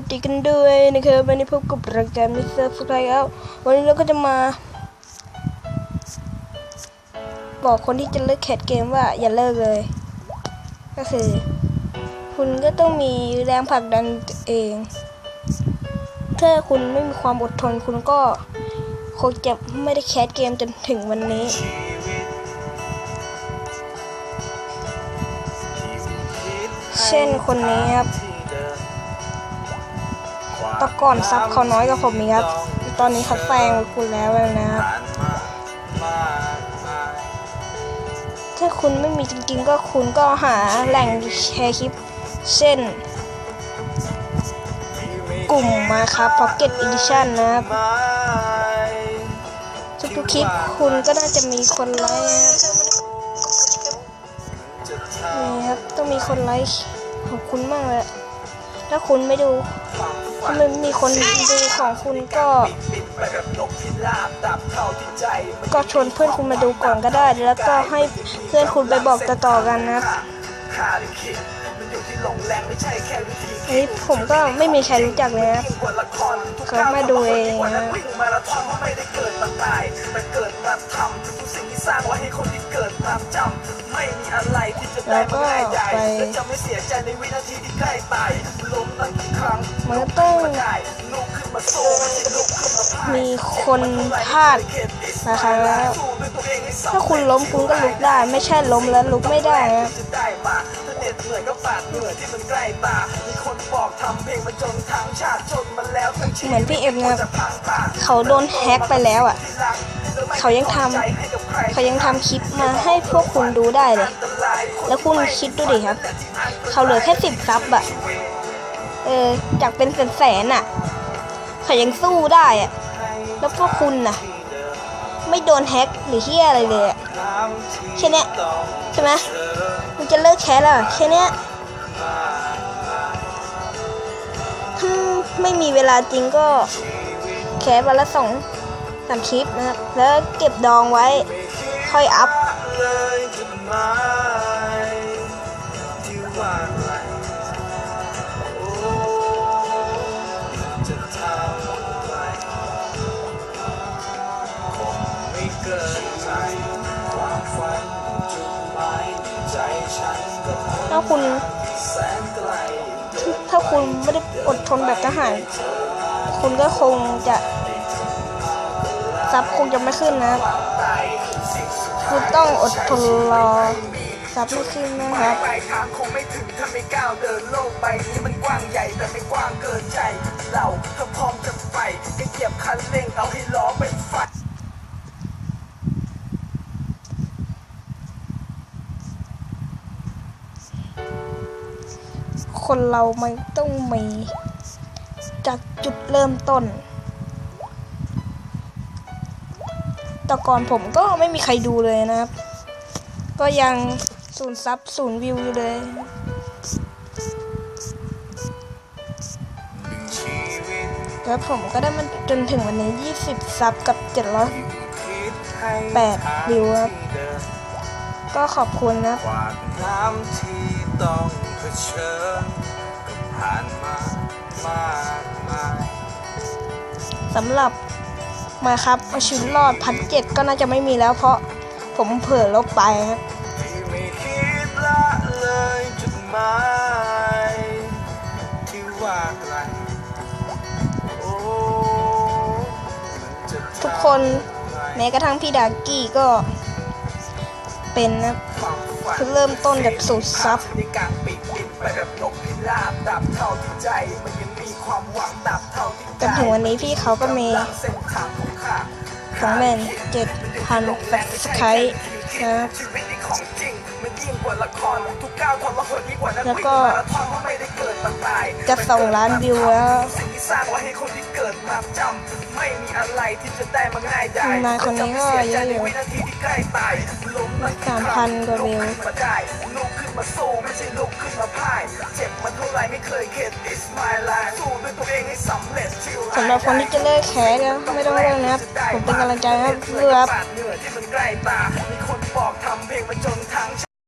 วัสดีกันด้วยนะครับวันนี้พบกับรายการมิสเตอร์ฟุตไลแล้ววันนี้เราก็จะมา บอกคนที่จะเลิกแคสเกมว่าอย่าเลิกเลย ก็คือ คุณก็ต้องมีแรงผลักดันเอง ถ้าคุณไม่มีความอดทนคุณก็คงจะไม่ได้แคสเกมจนถึงวันนี้เช่นคนนี้ครับ ตะก่อนซับเขาน้อยกว่าผมอีกครับ ตอนนี้เขาแซงคุณแล้วนะครับ ถ้าคุณไม่มีจริงๆ ก็คุณก็หาแหล่งแชร์คลิป เช่น กลุ่มมาครับ Pocket Edition นะครับ ทุกๆคลิปคุณก็น่าจะมีคนไลค์นะครับนี่ครับ ต้องมีคนไลค์ขอบคุณมากเลยถ้าคุณไม่ดู มันม่มีคนดูของคุณก็ ก็ชวนเพื่อนคุณมาดูก่อนก็ได้ แล้วก็ให้เพื่อนคุณไปบอกต่อๆกันนะครับ อันนี้ผมก็ไม่มีใครรู้จักเลยนะเขามาดูเองนะแล้วก็ไปมันก็ต้องมีคนพลาดนะคะถ้าคุณล้มคุณก็ลุกได้ ไม่ใช่ล้มแล้วลุกไม่ได้นะ เหมือนพี่เอ็มนะครับเขาโดนแฮ็กไปแล้วอะ เขายังทำเขายังทำคลิปมาให้พวกคุณดูได้เลย แล้วคุณคิดดูดิครับ เขาเหลือแค่สิบซับอะ เออจากเป็นแสนๆอะ เขายังสู้ได้อะ แล้วพวกคุณน่ะ ไม่โดนแฮ็กหรือเฮียอะไรเลยอะแค่เนี้ยใช่ไหม มันจะเลิกแคสแล้วอะแค่เนี้ยถ้าไม่มีเวลาจริงก็แคสวันละสองสามคลิปนะครับ แล้วเก็บดองไว้ค่อยอัพาคุณ ถ้าคุณไม่ได้อดทนแบบทหาร คุณก็คงจะซับคงจะไม่ขึ้นนะ คุณต้องอดทนรอซับไม่ขึ้นนะครับปลายทางคงไม่ถึงถ้าไม่ก้าวเดินโลกใบนี้มันกว้างใหญ่แต่ไม่กว้างเกินใจ เราถ้าพร้อมจะไปก็เหยียบคันเร่งเอาให้ล้อเป็นไฟ คนเราไมันต้องมีจากจุดเริ่มต้น แต่ก่อนผมก็ไม่มีใครดูเลยนะครับ ก็ยังศูนย์ซับศูนย์วิวอยู่เลยแล้วผมก็ได้มันจนถึงวันนี้ 20 ซับกับ 708วิวครับ ก็ขอบคุณนะ ครับกวาดน้ำที่ต้องเผชิญก็ผ่านมามากมายสำหรับมาครับเอาชีวิตรอดพันเจ็ดก็น่าจะไม่มีแล้วเพราะผมเผลอลบไปครับที่ไม่คิดละเลยจุดหมายที่ว่าไกลโอ้มันจะทุกคนแม้กระทั่งพี่ดากี้ก็เป็นนะความฝันคือเริ่มต้นจากสูตรซับในการปิดดิน ไปแบบนกพิราบดับเท่าที่ใจมันยังมีความหวังดับเท่าที่จนถึงวันนี้พี่เขาก็มีเส้นทางของข้าสองหมื่นเจ็ดพันแปดสไครต์นะครับชีวิตนี่ของจริงมันยิ่งกว่าละครทุกก้าวทรหดยิ่งกว่านักแล้ววิ่งก็มาราธอนเพราะไม่ได้เกิดมาตายจะสองล้านวิวแล้ว สิ่งที่สร้างไว้ให้คนที่เกิดมาจำไม่มีอะไรที่จะได้มาง่ายได้นายคนนี้ก็เยอะอยู่วินาทีที่ใกล้ตายล้มนั่นคือสามพันกว่าวิวลุกขึ้นมาได้ลุกขึ้นมาสู้ไม่ใช่ลุกขึ้นมาพ่ายเจ็บมันเท่าไรไม่เคยเข็ด It's my life สู้ด้วยตัวเองให้สำเร็จชิวสำหรับคนที่จะเลิกแคสแล้วไม่ต้องเลิกนะครับผมเป็นกำลังใจให้ครับเพื่อครับ